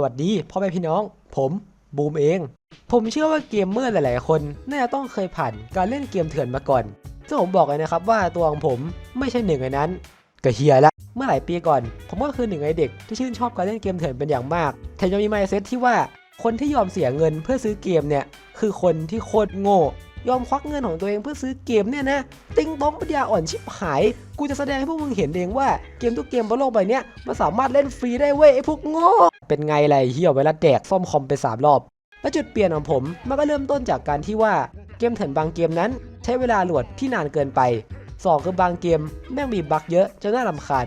สวัสดีพ่อแม่พี่น้อง ผมบูมเอง ผมเชื่อว่าเกมเมอร์หลายๆคน น่าจะต้องเคยผ่านการเล่นเกมเถื่อนมาก่อน ซึ่งผมบอกเลยนะครับว่าตัวของผมไม่ใช่หนึ่งในนั้นก็เฮียละ เมื่อหลายปีก่อน ผมก็คือหนึ่งในเด็กที่ชื่นชอบการเล่นเกมเถื่อนเป็นอย่างมากแถมยังมีไมเซ็ตที่ว่าคนที่ยอมเสียเงินเพื่อซื้อเกมเนี่ยคือคนที่โคตรโง่ ยอมควักเงินของตัวเองเพื่อซื้อเกมเนี่ยนะติงต้องปัญญาอ่อนชิบหาย กูจะแสดงให้พวกมึงเห็นเองว่าเกมทุกเกมบนโลกใบนี้มันสามารถเล่นฟรีได้เว้ยไอ้พวกโง่เป็นไงล่ะไอ้เฮียเวลาแดกซ่อมคอมไปสามรอบและจุดเปลี่ยนของผมมันก็เริ่มต้นจากการที่ว่าเกมเถื่อนบางเกมนั้น ใช้เวลาโหลดที่นานเกินไป 2 คือบางเกมแม่งมีบั๊กเยอะจนน่ารำคาญ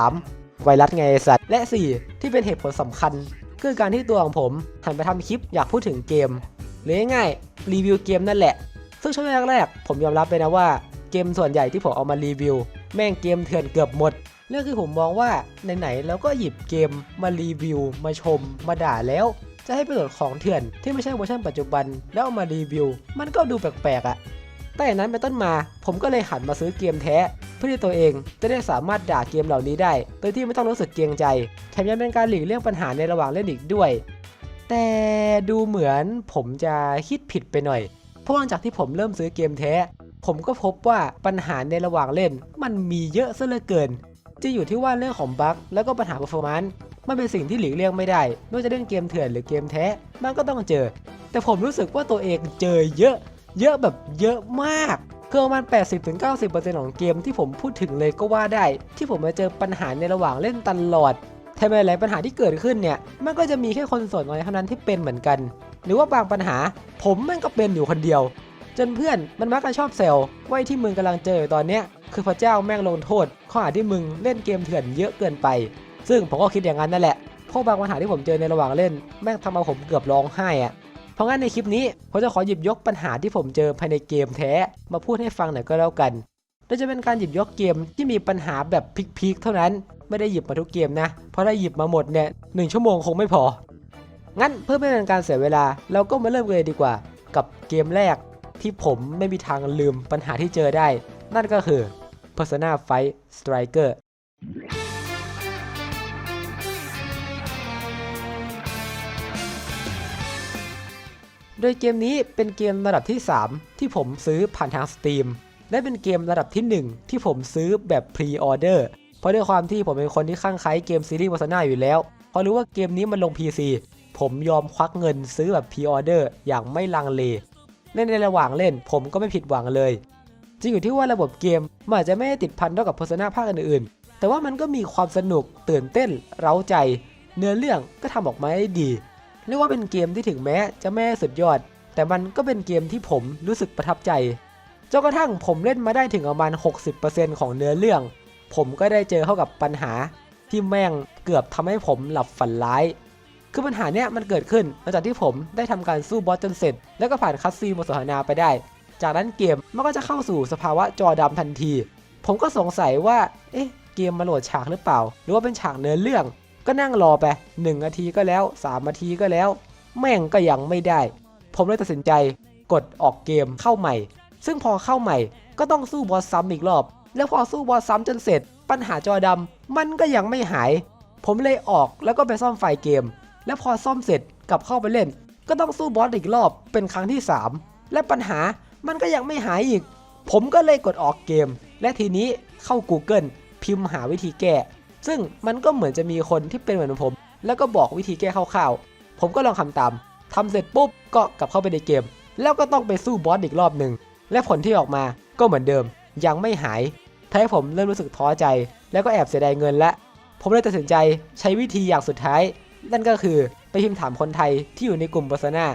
3. ไวรัสไงไอ้สัตว์และ 4. ที่เป็นเหตุผลสำคัญ คือการที่ตัวของผมหันไปทำคลิปอยากพูดถึงเกมหรือง่าย รีวิวเกมนั่นแหละ ซึ่งช่วงแรกๆผมยอมรับเลยนะว่าเกมส่วนใหญ่ที่ผมเอามารีวิว แม่งเกมเถื่อนเกือบหมดเรื่องคือผมมองว่าไหนๆเราก็หยิบเกมมารีวิว มาชม มาด่าแล้วจะให้ไปโหลดของเถื่อนที่ไม่ใช่เวอร์ชันปัจจุบัน แล้วเอามารีวิว มันก็ดูแปลกๆอะ่ะแต่อย่างนั้นเป็นต้นมา ผมก็เลยหันมาซื้อเกมแท้ เพื่อที่ตัวเองจะได้สามารถด่าเกมเหล่านี้ได้ โดยที่ไม่ต้องรู้สึกเกรงใจ แถมยังเป็นการหลีกเลี่ยงปัญหาในระหว่างเล่นอีกด้วย แต่ดูเหมือนผมจะคิดผิดไปหน่อย เพราะหลังจากที่ผมเริ่มซื้อเกมแท้ ผมก็พบว่าปัญหาในระหว่างเล่น มันมีเยอะซะเหลือเกิน จะอยู่ที่ว่าเรื่องของบั๊กแล้วก็ปัญหา performance มันเป็นสิ่งที่หลีกเลี่ยงไม่ได้ไม่ว่าจะเล่นเกมเถื่อนหรือเกมแท้ มันก็ต้องเจอ แต่ผมรู้สึกว่าตัวเองเจอเยอะ เยอะแบบเยอะมากคือประมาณ 80-90%ของเกมที่ผมพูดถึงเลยก็ว่าได้ ที่ผมมาเจอปัญหาในระหว่างเล่นตลอด แถมหลายปัญหาที่เกิดขึ้นเนี่ย มันก็จะมีแค่คนส่วนน้อยเท่านั้นที่เป็นเหมือนกัน หรือว่าบางปัญหาผมม่งก็เป็นอยู่คนเดียว จนเพื่อนมันมักจะชอบเซลว่าที่มึงกำลังเจออยู่ตอนเนี้ยคือพระเจ้าแม่งลงโทษ ข้อหาที่มึงเล่นเกมเถื่อนเยอะเกินไป ซึ่งผมก็คิดอย่างนั้นนั่นแหละเพราะบางปัญหาที่ผมเจอในระหว่างเล่น แม่งทำเอาผมเกือบร้องไห้อะเพราะงั้นในคลิปนี้ผมจะขอหยิบยกปัญหาที่ผมเจอภายในเกมแท้มาพูดให้ฟังหน่อยก็แล้วกันโดยจะเป็นการหยิบยกเกมที่มีปัญหาแบบพีคๆเท่านั้น ไม่ได้หยิบมาทุกเกมนะ เพราะถ้าหยิบมาหมดเนี่ยหนึ่งชั่วโมงคงไม่พอ งั้นเพื่อไม่เป็นการเสียเวลา เราก็มาเริ่มเลยดีกว่า กับเกมแรกที่ผมไม่มีทางลืมปัญหาที่เจอได้ นั่นก็คือ Persona 5 Striker โดยเกมนี้เป็นเกมระดับที่ 3 ที่ผมซื้อผ่านทาง Steam และเป็นเกมระดับที่ 1 ที่ผมซื้อแบบพรีออเดอร์ เพราะด้วยความที่ผมเป็นคนที่ข้างไคล้เกมซีรีส์ Persona อยู่แล้ว พอรู้ว่าเกมนี้มันลง PC ผมยอมควักเงินซื้อแบบพรีออเดอร์อย่างไม่ลังเลเล่นในระหว่างเล่น ผมก็ไม่ผิดหวังเลยจริงอยู่ที่ว่าระบบเกมมันอาจจะไม่ติดพันเท่ากับ Persona ภาคอื่นๆ แต่ว่ามันก็มีความสนุกตื่นเต้น เร้าใจ เนื้อเรื่องก็ทำออกมาได้ดีเรียกว่าเป็นเกมที่ถึงแม้จะไม่สุดยอด แต่มันก็เป็นเกมที่ผมรู้สึกประทับใจจนกระทั่งผมเล่นมาได้ถึงประมาณ 60%ของเนื้อเรื่อง ผมก็ได้เจอเข้ากับปัญหาที่แม่งเกือบทำให้ผมหลับฝันร้าย คือปัญหาเนี้ยมันเกิดขึ้นหลังจากที่ผมได้ทำการสู้บอสจนเสร็จ แล้วก็ผ่านคัสซีนบทสนทนาไปได้ จากนั้นเกมมันก็จะเข้าสู่สภาวะจอดำทันที ผมก็สงสัยว่า เอ๊ะ เกมมาโหลดฉากหรือเปล่า หรือว่าเป็นฉากเนื้อเรื่อง ก็นั่งรอไป1นาทีก็แล้ว3นาทีก็แล้ว แม่งก็ยังไม่ได้ ผมเลยตัดสินใจกดออกเกมเข้าใหม่ ซึ่งพอเข้าใหม่ก็ต้องสู้บอสซ้ำอีกรอบ แล้วพอสู้บอสซ้ำจนเสร็จ ปัญหาจอดำมันก็ยังไม่หาย ผมเลยออกแล้วก็ไปซ่อมไฟเกม แล้วพอซ่อมเสร็จกลับเข้าไปเล่น ก็ต้องสู้บอสอีกรอบเป็นครั้งที่ 3 และปัญหามันก็ยังไม่หายอีก ผมก็เลยกดออกเกม และทีนี้เข้า Google พิมพ์หาวิธีแก้ ซึ่งมันก็เหมือนจะมีคนที่เป็นเหมือนผม แล้วก็บอกวิธีแก้คร่าวๆ ผมก็ลองทำตามทำเสร็จปุ๊บก็กลับเข้าไปในเกม แล้วก็ต้องไปสู้บอสอีกรอบหนึ่งและผลที่ออกมาก็เหมือนเดิม ยังไม่หายทำให้ผมเริ่มรู้สึกท้อใจ แล้วก็แอบเสียดายเงินละผมเลยตัดสินใจใช้วิธีอย่างสุดท้าย นั่นก็คือไปพิมพ์ถามคนไทยที่อยู่ในกลุ่ม p e r s o n a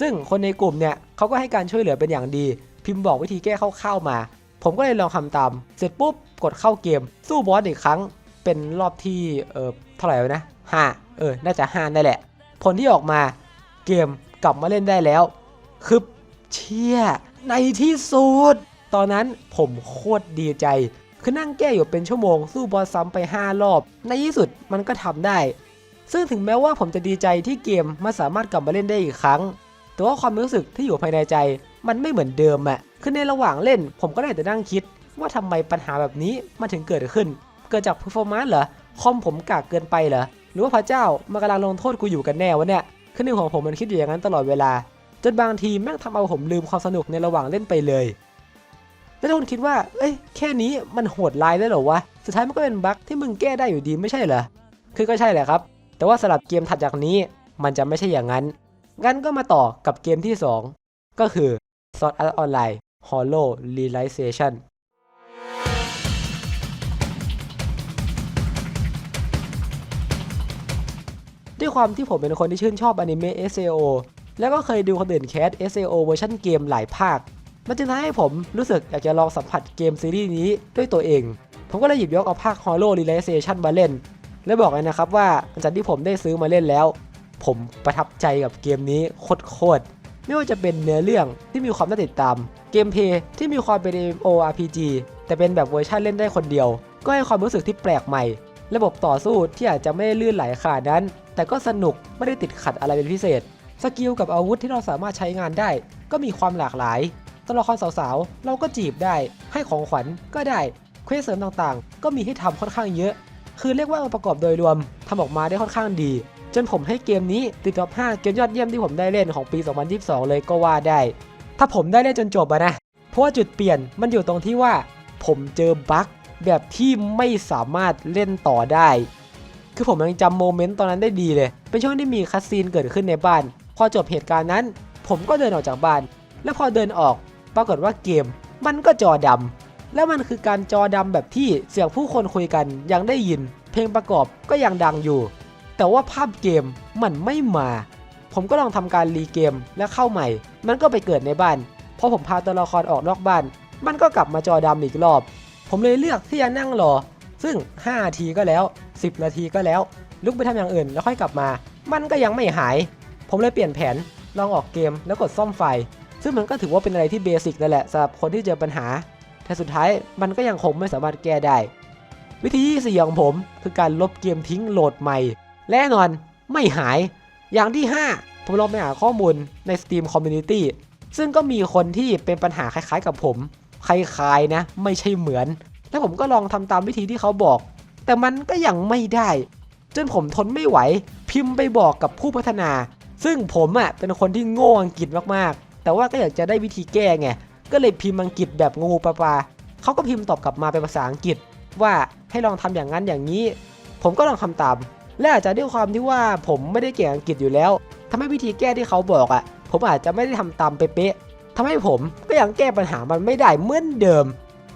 ซึ่งคนในกลุ่มเนี่ยเขาก็ให้การช่วยเหลือเป็นอย่างดี พิมพ์บอกวิธีแก้คร่าวๆมา ผมก็เลยลองทำตาม เสร็จปุ๊บกดเข้าเกม สู้บอสอีกครั้ง เป็นรอบที่เออเท่าไหร่นะห้าเออ น่าจะห้านั่นแหละ ผลที่ออกมาเกมกลับมาเล่นได้แล้ว คือเชี่ยในที่สุด ตอนนั้นผมโคตรดีใจ คือนั่งแก้อยู่เป็นชั่วโมง สู้บอสซ้ำไป 5 รอบ ในที่สุดมันก็ทำได้ ซึ่งถึงแม้ว่าผมจะดีใจที่เกมมันสามารถกลับมาเล่นได้อีกครั้ง แต่ว่าความรู้สึกที่อยู่ภายในใจ มันไม่เหมือนเดิมอะคือในระหว่างเล่น ผมก็ได้แต่นั่งคิด ว่าทำไมปัญหาแบบนี้มันถึงเกิดขึ้น เกิดจาก performance เหรอคอมผมกากเกินไปเหรอหรือว่าพระเจ้ามากำลังลงโทษกูอยู่กันแน่วะเนี่ยคือหนึ่งของผมมันคิดอยู่อย่างนั้นตลอดเวลาจนบางทีแม่งทำเอาผมลืมความสนุกในระหว่างเล่นไปเลย แล้วทุกคนคิดว่า เอ้ย แค่นี้มันโหดร้ายได้หรอวะ สุดท้ายมันก็เป็นบั๊กที่มึงแก้ได้อยู่ดีไม่ใช่เหรอ คือก็ใช่แหละครับ แต่ว่าสำหรับเกมถัดจากนี้ มันจะไม่ใช่อย่างนั้น งั้นก็มาต่อกับเกมที่ 2 ก็คือ Sword Art Online Hollow Realization ด้วยความที่ผมเป็นคนที่ชื่นชอบอนิเมะ SAO แล้วก็เคยดูคนอื่นแคส SAO เวอร์ชันเกมหลายภาค มันจึงทำให้ผมรู้สึกอยากจะลองสัมผัสเกมซีรีส์นี้ด้วยตัวเอง ผมก็เลยหยิบยกเอาภาค Hollow Realization มาเล่น และบอกเลยนะครับว่าหลังจากที่ผมได้ซื้อมาเล่นแล้ว ผมประทับใจกับเกมนี้โคตรๆไม่ว่าจะเป็นเนื้อเรื่องที่มีความน่าติดตาม เกมเพย์ที่มีความเป็น MMORPG แต่เป็นแบบเวอร์ชันเล่นได้คนเดียว ก็ให้ความรู้สึกที่แปลกใหม่ ระบบต่อสู้ที่อาจจะไม่ได้ลื่นไหลขนาดนั้น แต่ก็สนุกไม่ได้ติดขัดอะไรเป็นพิเศษ สกิลกับอาวุธที่เราสามารถใช้งานได้ ก็มีความหลากหลาย ตัวละครสาวๆ เราก็จีบได้ ให้ของขวัญก็ได้ เควสเสริมต่างๆ ก็มีให้ทำค่อนข้างเยอะ คือเรียกว่าองค์ประกอบโดยรวมทำออกมาได้ค่อนข้างดี จนผมให้เกมนี้ติดท็อป 5 เกมยอดเยี่ยมที่ผมได้เล่นของปี 2022 เลยก็ว่าได้ ถ้าผมได้เล่นจนจบอะนะ เพราะว่าจุดเปลี่ยนมันอยู่ตรงที่ว่า ผมเจอบั๊กแบบที่ไม่สามารถเล่นต่อได้ คือผมยังจำโมเมนต์ตอนนั้นได้ดีเลย เป็นช่วงที่มีคัสซีนเกิดขึ้นในบ้าน พอจบเหตุการณ์นั้น ผมก็เดินออกจากบ้าน แล้วพอเดินออก ปรากฏว่าเกมมันก็จอดำแล้วมันคือการจอดำแบบที่เสียงผู้คนคุยกันยังได้ยิน เพลงประกอบก็ยังดังอยู่ แต่ว่าภาพเกมมันไม่มา ผมก็ลองทำการรีเกมและเข้าใหม่ มันก็ไปเกิดในบ้านพอผมพาตัวละครออกนอกบ้าน มันก็กลับมาจอดำอีกรอบ ผมเลยเลือกที่จะนั่งรอซึ่ง5นาทีก็แล้ว 10 นาทีก็แล้ว ลุกไปทำอย่างอื่นแล้วค่อยกลับมา มันก็ยังไม่หาย ผมเลยเปลี่ยนแผนลองออกเกมแล้วกดซ่อมไฟ ซึ่งมันก็ถือว่าเป็นอะไรที่เบสิกนั่นแหละสำหรับคนที่เจอปัญหา แต่สุดท้ายมันก็ยังคงไม่สามารถแก้ได้ วิธีที่สี่ของผม คือการลบเกมทิ้งโหลดใหม่ แน่นอนไม่หาย อย่างที่ 5 ผมลองไปหาข้อมูลใน Steam Community ซึ่งก็มีคนที่เป็นปัญหาคล้ายๆกับผม คล้ายๆนะ ไม่ใช่เหมือน แล้วผมก็ลองทำตามวิธีที่เขาบอก แต่มันก็ยังไม่ได้ จนผมทนไม่ไหว พิมพ์ไปบอกกับผู้พัฒนา ซึ่งผมอะ่ะเป็นคนที่โง่อังกฤษมากๆ แต่ว่าก็อยากจะได้วิธีแก้ไง ก็เลยพิมพ์อังกฤษแบบงูปลาปลาเขาก็พิมพ์ตอบกลับมาเป็นภาษาอังกฤษ ว่าให้ลองทำอย่างนั้นอย่างนี้ ผมก็ลองทำตาม และอาจจะด้วยความที่ว่าผมไม่ได้เก่งอังกฤษอยู่แล้วทำให้วิธีแก้ที่เขาบอกอะ่ะ ผมอาจจะไม่ได้ทำตามเป๊ะๆทำให้ผมก็ยังแก้ปัญหามันไม่ได้เหมือนเดิม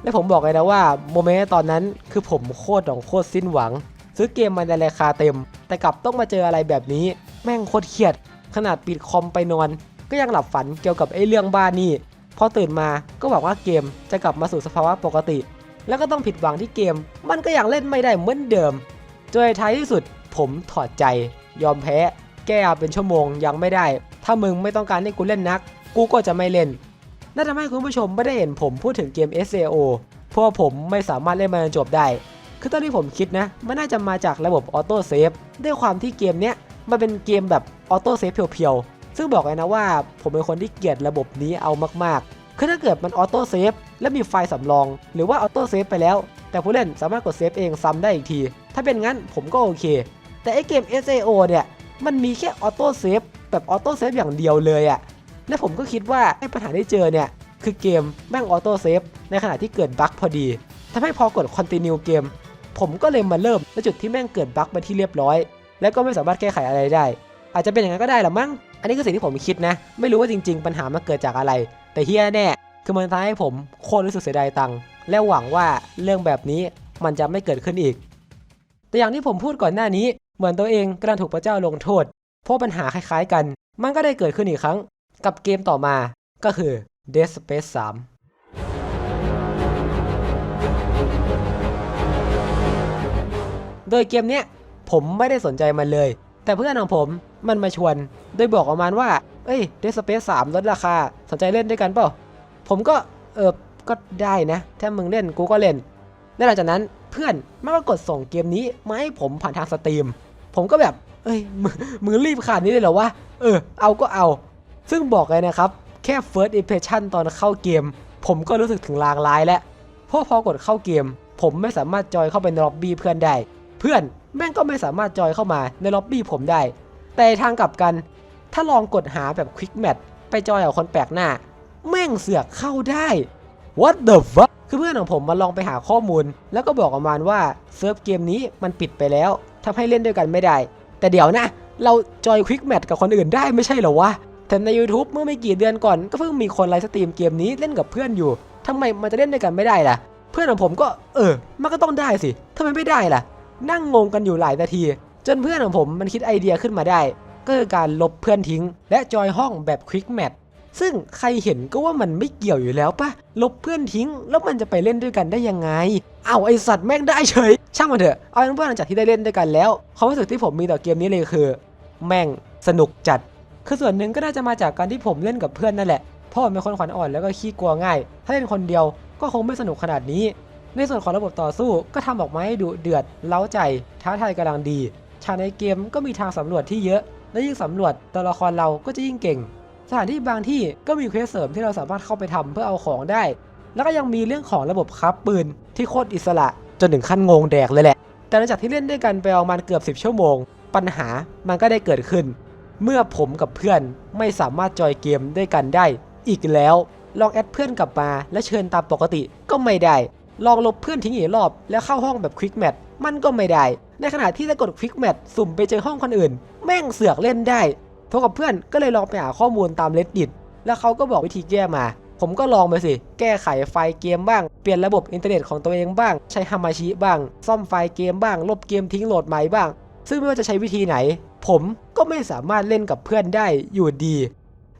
และผมบอกเลยนะว่าโมเมนต์ตอนนั้นคือผมโคตรของโคตรสิ้นหวัง ซื้อเกมมาในราคาเต็ม แต่กลับต้องมาเจออะไรแบบนี้ แม่งโคตรเครียด ขนาดปิดคอมไปนอน ก็ยังหลับฝันเกี่ยวกับไอ้เรื่องบ้านนี่พอตื่นมาก็บอกว่าเกมจะกลับมาสู่สภาวะปกติ แล้วก็ต้องผิดหวังที่เกม มันก็ยังเล่นไม่ได้เหมือนเดิมจนท้ายที่สุดผมถอดใจ ยอมแพ้ แก้เป็นชั่วโมงยังไม่ได้ ถ้ามึงไม่ต้องการให้กูเล่นนัก กูก็จะไม่เล่นนั่นทำให้คุณผู้ชมไม่ได้เห็นผมพูดถึงเกม SAO เพราะผมไม่สามารถเล่นมันจนจบได้ คือตอนที่ผมคิดนะ มันน่าจะมาจากระบบออโต้เซฟด้วยความที่เกมเนี้ยมันเป็นเกมแบบออโต้เซฟเพียวๆ ซึ่งบอกเลยนะว่าผมเป็นคนที่เกลียดระบบนี้เอามากๆ คือถ้าเกิดมันออโต้เซฟและมีไฟล์สำรอง หรือว่าออโต้เซฟไปแล้ว แต่ผู้เล่นสามารถกดเซฟเองซ้ำได้อีกที ถ้าเป็นงั้นผมก็โอเค แต่ไอเกม SAO เนี่ย มันมีแค่ออโต้เซฟแบบออโต้เซฟอย่างเดียวเลยอะและผมก็คิดว่าไอปัญหาที่เจอเนี่ย คือเกมแม่งออโต้เซฟในขณะที่เกิดบั๊กพอดีทำให้พอกดคอนติเนียเกมผมก็เลยมาเริ่มในจุดที่แม่งเกิดบั๊กไปที่เรียบร้อย และก็ไม่สามารถแก้ไขอะไรได้ อาจจะเป็นอย่างนั้นก็ได้หรอมั้ง อันนี้คือสิ่งที่ผมคิดนะ ไม่รู้ว่าจริง ๆ ปัญหามันเกิดจากอะไร แต่เฮียแน่คือมันทำให้ผมโคตรรู้สึกเสียดายตังค์และหวังว่าเรื่องแบบนี้มันจะไม่เกิดขึ้นอีก แต่อย่างที่ผมพูดก่อนหน้านี้ เหมือนตัวเองกำลังถูกพระเจ้าลงโทษ เพราะปัญหาคล้ายๆกัน มันก็ได้เกิดขึ้นอีกครั้ง กับเกมต่อมา ก็คือ Dead Space 3โดยเกมเนี้ยผมไม่ได้สนใจมันเลย แต่เพื่อนของผมมันมาชวนโดยบอกประมาณว่า เอ้ย Dead Space 3ลดราคา สนใจเล่นด้วยกันเปล่า ผมก็ เออก็ได้นะ ถ้ามึงเล่นกูก็เล่น และหลังจากนั้นเพื่อนมันก็กดส่งเกมนี้มาให้ผมผ่านทางสตรีม ผมก็แบบ เอ้ยมมึงรีบขนาดนี้เลยเหรอวะ เออ เอาก็เอา ซึ่งบอกเลยนะครับ แค่ first impression ตอนเข้าเกม ผมก็รู้สึกถึงลางร้ายแล้วเพราะพอกดเข้าเกม ผมไม่สามารถจอยเข้าไปในล็อบบี้เพื่อนได้ เพื่อนแม่งก็ไม่สามารถจอยเข้ามาในล็อบบี้ผมได้ แต่ทางกลับกัน ถ้าลองกดหาแบบควิกแมทไปจอยกับคนแปลกหน้า แม่งเสือกเข้าได้ What the fuck คือเพื่อนของผมมาลองไปหาข้อมูล แล้วก็บอกประมาณว่าเซิร์ฟเกมนี้มันปิดไปแล้วทำให้เล่นด้วยกันไม่ได้ แต่เดี๋ยวนะ เราจอยควิกแมทกับคนอื่นได้ไม่ใช่เหรอวะแต่ใน YouTube เมื่อไม่กี่เดือนก่อนก็เพิ่งมีคนไลฟ์สตรีมเกมนี้เล่นกับเพื่อนอยู่ทำไมมันจะเล่นด้วยกันไม่ได้ล่ะ เพื่อนของผมก็เออ มันก็ต้องได้สิทำไมไม่ได้ล่ะ นั่งงงกันอยู่หลายนาที จนเพื่อนของผมมันคิดไอเดียขึ้นมาได้ ก็คือการลบเพื่อนทิ้ง และจอยห้องแบบควิกแมทซึ่งใครเห็นก็ว่ามันไม่เกี่ยวอยู่แล้วปะลบเพื่อนทิ้ง แล้วมันจะไปเล่นด้วยกันได้ยังไงเอาวไอสัตว์แม่งได้เฉย ช่างมันเถอะเอาเป็นว่าหลังจากที่ได้เล่นด้วยกันแล้วความรู้สึกที่ผมมีต่อเกมนี้เลยคือ แม่งสนุกจัด คือส่วนหนึ่งก็น่าจะมาจากการที่ผมเล่นกับเพื่อนนั่นแหละเพราะผมเป็นคนขวัญอ่อนแล้วก็ขี้กลัวง่าย ถ้าเล่นคนเดียวก็คงไม่สนุกขนาดนี้ ในส่วนของระบบต่อสู้ก็ทำออกมาให้ดุเดือดเล้าใจท้าทายกำลังดีฉากในเกมก็มีทางสำรวจที่เยอะ และยิ่งสำรวจตัวละครเราก็จะยิ่งเก่ง สถานที่บางที่ก็มีเควสเสริมที่เราสามารถเข้าไปทำเพื่อเอาของได้ แล้วก็ยังมีเรื่องของระบบคับปืนที่โคตรอิสระจนถึงขั้นงงแดกเลยแหละ แต่หลังจากที่เล่นด้วยกันไปประมาณเกือบ 10 ชั่วโมง ปัญหามันก็ได้เกิดขึ้น เมื่อผมกับเพื่อนไม่สามารถจอยเกมด้วยกันได้ อีกแล้ว ลองแอดเพื่อนกลับมาและเชิญตามปกติก็ไม่ได้ ลองลบเพื่อนทิ้งอีกรอบ แล้วเข้าห้องแบบควิกแมทมันก็ไม่ได้ ในขณะที่ถ้ากดควิกแมทสุ่มไปเจอห้องคนอื่น แม่งเสือกเล่นได้พบกับเพื่อนก็เลยลองไปหาข้อมูลตาม reddit แล้วเขาก็บอกวิธีแก้มา ผมก็ลองไปสิ แก้ไขไฟล์เกมบ้าง เปลี่ยนระบบอินเทอร์เน็ตของตัวเองบ้าง ใช้ฮามาชิบ้าง ซ่อมไฟล์เกมบ้าง ลบเกมทิ้งโหลดใหม่บ้าง ซึ่งไม่ว่าจะใช้วิธีไหน ผมก็ไม่สามารถเล่นกับเพื่อนได้อยู่ดี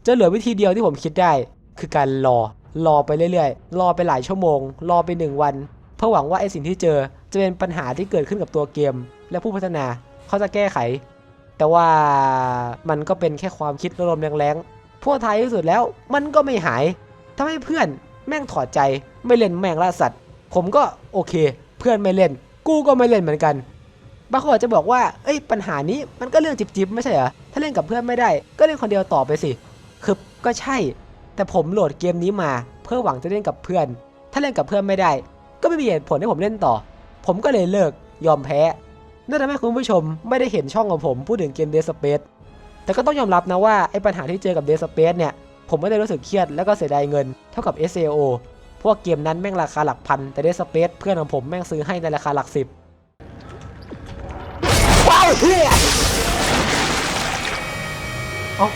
จะเหลือวิธีเดียวที่ผมคิดได้ คือการรอ รอไปเรื่อยๆ รอไปหลายชั่วโมง รอไปหนึ่งวัน เพื่อหวังว่าไอสิ่งที่เจอจะเป็นปัญหาที่เกิดขึ้นกับตัวเกม และผู้พัฒนาเขาจะแก้ไข แต่ว่ามันก็เป็นแค่ความคิดลมแรงๆ พวกท้ายที่สุดแล้วมันก็ไม่หายทำให้เพื่อนแม่งถอดใจไม่เล่นแม่งล่าสัตว์ ผมก็โอเค เพื่อนไม่เล่น กูก็ไม่เล่นเหมือนกันบางคนอาจจะบอกว่า เอ้ย ปัญหานี้มันก็เรื่องจิบๆไม่ใช่เหรอ ถ้าเล่นกับเพื่อนไม่ได้ ก็เล่นคนเดียวต่อไปสิ คือก็ใช่ แต่ผมโหลดเกมนี้มาเพื่อหวังจะเล่นกับเพื่อน ถ้าเล่นกับเพื่อนไม่ได้ ก็ไม่มีเหตุผลให้ผมเล่นต่อ ผมก็เลยเลิกยอมแพ้นั่นทำให้คุณผู้ชมไม่ได้เห็นช่องของผมพูดถึงเกม Dead Space แต่ก็ต้องยอมรับนะว่าไอ้ปัญหาที่เจอกับ Dead Space เนี่ย ผมไม่ได้รู้สึกเครียดแล้วก็เสียดายเงินเท่ากับ SAO เพราะวกเกมนั้นแม่งราคาหลักพัน แต่ Dead Space เพื่อนของผมแม่งซื้อให้ในราคาหลักสิบว้าวเฮียเอ้า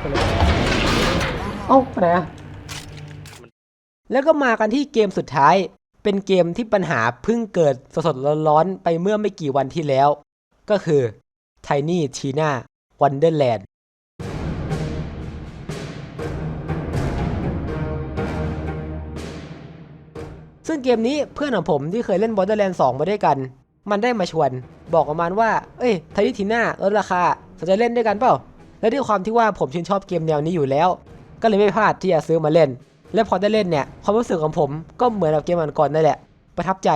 ไป เอ้าไปไหนอะแล้วก็มากันที่เกมสุดท้าย เป็นเกมที่ปัญหาเพิ่งเกิดสดๆร้อนๆไปเมื่อไม่กี่วันที่แล้ว ก็คือ Tiny Tina Wonderland ซึ่งเกมนี้เพื่อนของผมที่เคยเล่น Borderlands 2มาด้วยกัน มันได้มาชวน บอกประมาณว่า เอ้ยไทนี่ทีน่าลดราคาสนใจเล่นด้วยกันเปล่า และด้วยความที่ว่าผมชื่นชอบเกมแนวนี้อยู่แล้ว ก็เลยไม่พลาดที่จะซื้อมาเล่น และพอได้เล่นเนี่ยความรู้สึกของผมก็เหมือนกับเกมก่อนๆนั่นแหละ ประทับใจ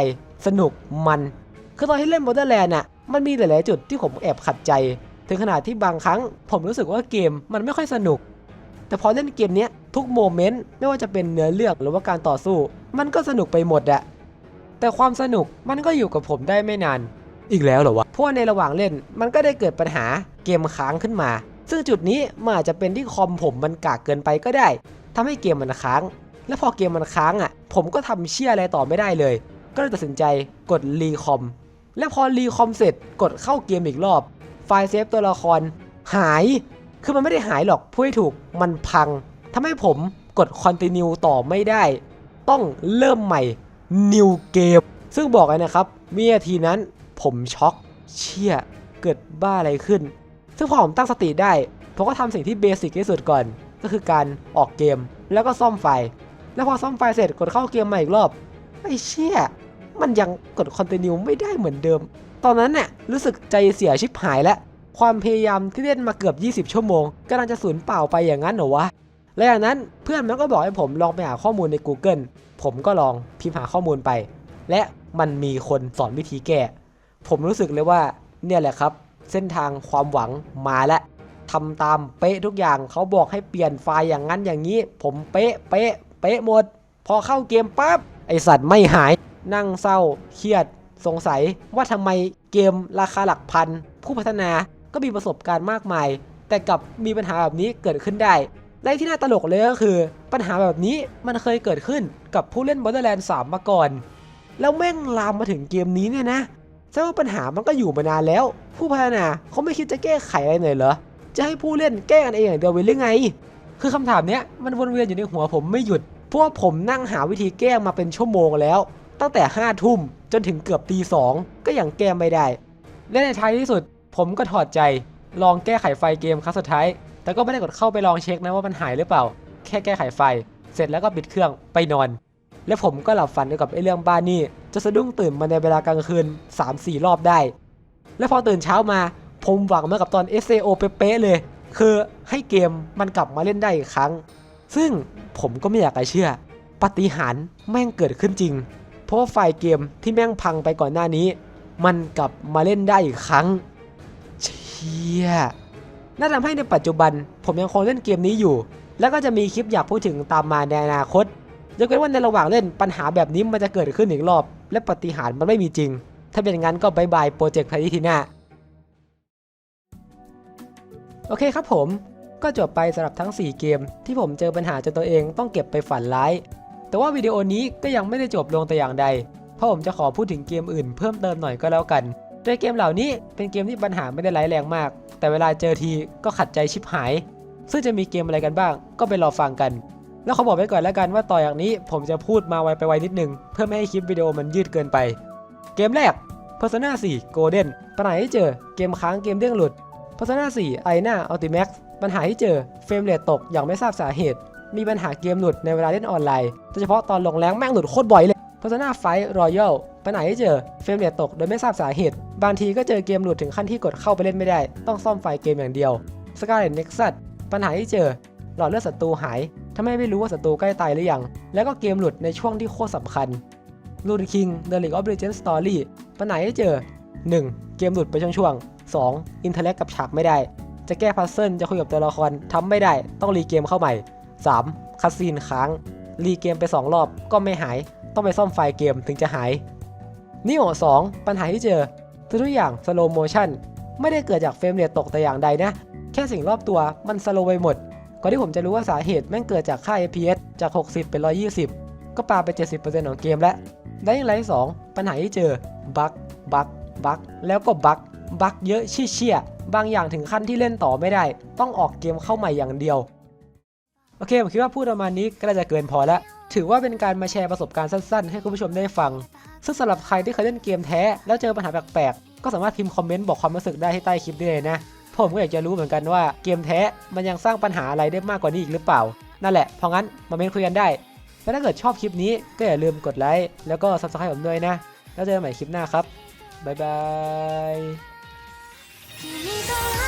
สนุกมัน คือตอนที่เล่น Borderland น่ะมันมีหลายๆจุดที่ผมแอบขัดใจ ถึงขนาดที่บางครั้ง ผมรู้สึกว่าเกมมันไม่ค่อยสนุก แต่พอเล่นเกมนี้ทุกโมเมนต์ไม่ว่าจะเป็นเนื้อเรื่องหรือว่าการต่อสู้ มันก็สนุกไปหมดอะแต่ความสนุกมันก็อยู่กับผมได้ไม่นาน อีกแล้วเหรอวะเพราะในระหว่างเล่นมันก็ได้เกิดปัญหาเกมค้างขึ้นมา ซึ่งจุดนี้มันอาจจะเป็นที่คอมผมมันกากเกินไปก็ได้ทำให้เกมมันค้าง และพอเกมมันค้างอะ ผมก็ทำเชี่ยอะไรต่อไม่ได้เลย ก็เลยตัดสินใจกดรีคอม และพอรีคอมเสร็จกดเข้าเกมอีกรอบ ไฟล์เซฟตัวละคร หาย คือมันไม่ได้หายหรอกพูดให้ถูกมันพังทำให้ผมกด continue ต่อไม่ได้ ต้องเริ่มใหม่ new game ซึ่งบอกเลยนะครับวินาทีนั้นผมช็อกเชี่ยเกิดบ้าอะไรขึ้น ซึ่งพอผมตั้งสติได้ ผมก็ทำสิ่งที่เบสิกที่สุดก่อน ก็คือการออกเกมแล้วก็ซ่อมไฟ แล้วพอซ่อมไฟเสร็จกดเข้าเกมใหม่อีกรอบไอ้เชี่ยมันยังกด continue ไม่ได้เหมือนเดิม ตอนนั้นเนี่ยรู้สึกใจเสียชิบหายแล้วความพยายามที่เล่นมาเกือบ 20 ชั่วโมงกำลังจะสูญเปล่าไปอย่างนั้นเหรอวะและอย่างนั้นเพื่อนมันก็บอกให้ผมลองไปหาข้อมูลใน Google ผมก็ลองพิมพ์หาข้อมูลไป และมันมีคนสอนวิธีแก้ ผมรู้สึกเลยว่าเนี่ยแหละครับ เส้นทางความหวังมาแล้วทำตามเป๊ะทุกอย่างเขาบอกให้เปลี่ยนไฟล์อย่างนั้นอย่างนี้ ผมเป๊ะเป๊ะเป๊ะหมด พอเข้าเกมปั๊บไอสัตว์ไม่หาย นั่งเศร้า เครียด สงสัย ว่าทำไมเกมราคาหลักพัน ผู้พัฒนาก็มีประสบการณ์มากมาย แต่กับมีปัญหาแบบนี้เกิดขึ้นได้และที่น่าตลกเลยก็คือ ปัญหาแบบนี้มันเคยเกิดขึ้นกับผู้เล่น Borderlands 3 มาก่อน แล้วแม่งลามมาถึงเกมนี้เนี่ยนะแสดงว่าปัญหามันก็อยู่มานานแล้ว ผู้พัฒนาเขาไม่คิดจะแก้ไขอะไรหน่อยเหรอ จะให้ผู้เล่นแก้กันเองอย่างเดียวไปหรือไง คือคำถามเนี้ยมันวนเวียนอยู่ในหัวผมไม่หยุด เพราะว่าผมนั่งหาวิธีแก้มาเป็นชั่วโมงแล้ว ตั้งแต่5้าทุ่มจนถึงเกือบตีสองก็ยังแก้ไม่ได้ และในท้ายที่สุด ผมก็ถอดใจ ลองแก้ไขไฟเกมครั้งสุดท้าย แต่ก็ไม่ได้กดเข้าไปลองเช็คนะว่ามันหายหรือเปล่า แค่แก้ไขไฟ เสร็จแล้วก็ปิดเครื่องไปนอน และผมก็หลับฝันเกี่ยวกับไอ้เรื่องบ้านนี่จะสะดุ้งตื่นมาในเวลากลางคืน3-4 รอบได้ และพอตื่นเช้ามาผมหวังเหมากับตอน SAO เป๊ะเลย คือให้เกมมันกลับมาเล่นได้อีกครั้ง ซึ่งผมก็ไม่อยากจะเชื่อปาฏิหารแม่งเกิดขึ้นจริง เพราะว่าไฟล์เกมที่แม่งพังไปก่อนหน้านี้ มันกลับมาเล่นได้อีกครั้ง เชี่ยน่าทำให้ในปัจจุบัน ผมยังคงเล่นเกมนี้อยู่ แล้วก็จะมีคลิปอยากพูดถึงตามมาในอนาคตยกเว้นว่าในระหว่างเล่นปัญหาแบบนี้มันจะเกิดขึ้นอีกรอบ และปาฏิหารมันไม่มีจริง ถ้าเป็นงั้นก็บายบายโปรเจกต์ไทยทีน้าโอเคครับผมก็จบไปสำหรับทั้ง 4 เกม ที่ผมเจอปัญหาจนตัวเองต้องเก็บไปฝันร้าย แต่ว่าวิดีโอนี้ก็ยังไม่ได้จบลงแต่อย่างใด เพราะผมจะขอพูดถึงเกมอื่นเพิ่มเติมหน่อยก็แล้วกันโดยเกมเหล่านี้เป็นเกมที่ปัญหาไม่ได้ร้ายแรงมาก แต่เวลาเจอทีก็ขัดใจชิบหาย ซึ่งจะมีเกมอะไรกันบ้าง ก็ไปรอฟังกัน แล้วขาบอกไว้ก่อนแล้วกันว่าต่ออย่างนี้ผมจะพูดมาไวไปไวนิดนึง เพื่อไม่ให้คลิปวิดีโอมันยืดเกินไป เกมแรก Persona 4 Golden ปัญหาที่เจอเกมค้างเกมเด้งหลุด Persona 4 i n a Ultimax ปัญหาที่เจอเฟรมเรทตกอย่างไม่ทราบสาเหตุ มีปัญหาเกมหลุดในเวลาเล่นออนไลน์โดยเฉพาะตอนลงแรงแม่งหลุดโคตรบ่อยเลย Persona 5 Royal ปัญหาที่เจอเฟรมเรทตกโดยไม่ทราบสาเหตุ บางทีก็เจอเกมหลุดถึงขั้นที่กดเข้าไปเล่นไม่ได้ ต้องซ่อมไฟล์เกมอย่างเดียว Scarlet Nexus ปัญหาที่เจอหลอดเลือดศัตรูหายทำให้ไม่รู้ว่าศัตรูใกล้ตายหรือยัง แล้วก็เกมหลุดในช่วงที่โคตรสำคัญ ลูนคิง The League of Legends Story ปัญหาที่เจอ 1. เกมหลุดไปช่วงๆ 2. อินเทอร์เน็ตกับฉากไม่ได้ จะแก้พัซเซิลจะคุยกับตัวละครทำไม่ได้ต้องรีเกมเข้าใหม่ 3. คัสซีนค้าง รีเกมไป 2 รอบก็ไม่หาย ต้องไปซ่อมไฟล์เกมถึงจะหายนิโอ2ปัญหาที่เจอทุกอย่างสโลโมชั่นไม่ได้เกิดจากเฟรมเรทตกแต่อย่างใดนะ แค่สิ่งรอบตัวมันสโลไปหมดก่อนที่ผมจะรู้ว่าสาเหตุแม่งเกิดจากค่า FPS จาก 60 เป็น 120 ก็ปาไป 70%ของเกมแล้ว ได้ยังไงสองปัญหาที่เจอบั๊กบั๊กบั๊กแล้วก็บั๊กบั๊กเยอะชี้เชี่ยบางอย่างถึงขั้นที่เล่นต่อไม่ได้ ต้องออกเกมเข้าใหม่อย่างเดียว โอเค ผมคิดว่าพูดประมาณนี้ก็น่าจะเกินพอแล้ว ถือว่าเป็นการมาแชร์ประสบการณ์สั้น ๆ ให้คุณผู้ชมได้ฟัง ซึ่งสำหรับใครที่เคยเล่นเกมแท้ แล้วเจอปัญหาแปลกๆ ก็สามารถพิมพ์คอมเมนต์บอกความรู้สึกได้ที่ใต้คลิปได้เลยนะ ผมก็อยากจะรู้เหมือนกันว่าเกมแท้มันยังสร้างปัญหาอะไรได้มากกว่านี้อีกหรือเปล่า นั่นแหละ เพราะงั้นมาเมนคุยกันได้ และถ้าเกิดชอบคลิปนี้ก็อย่าลืมกดไลค์แล้วก็ subscribe ผมด้วยนะ แล้วเจอกันใหม่คลิปหน้าครับ บ๊ายบาย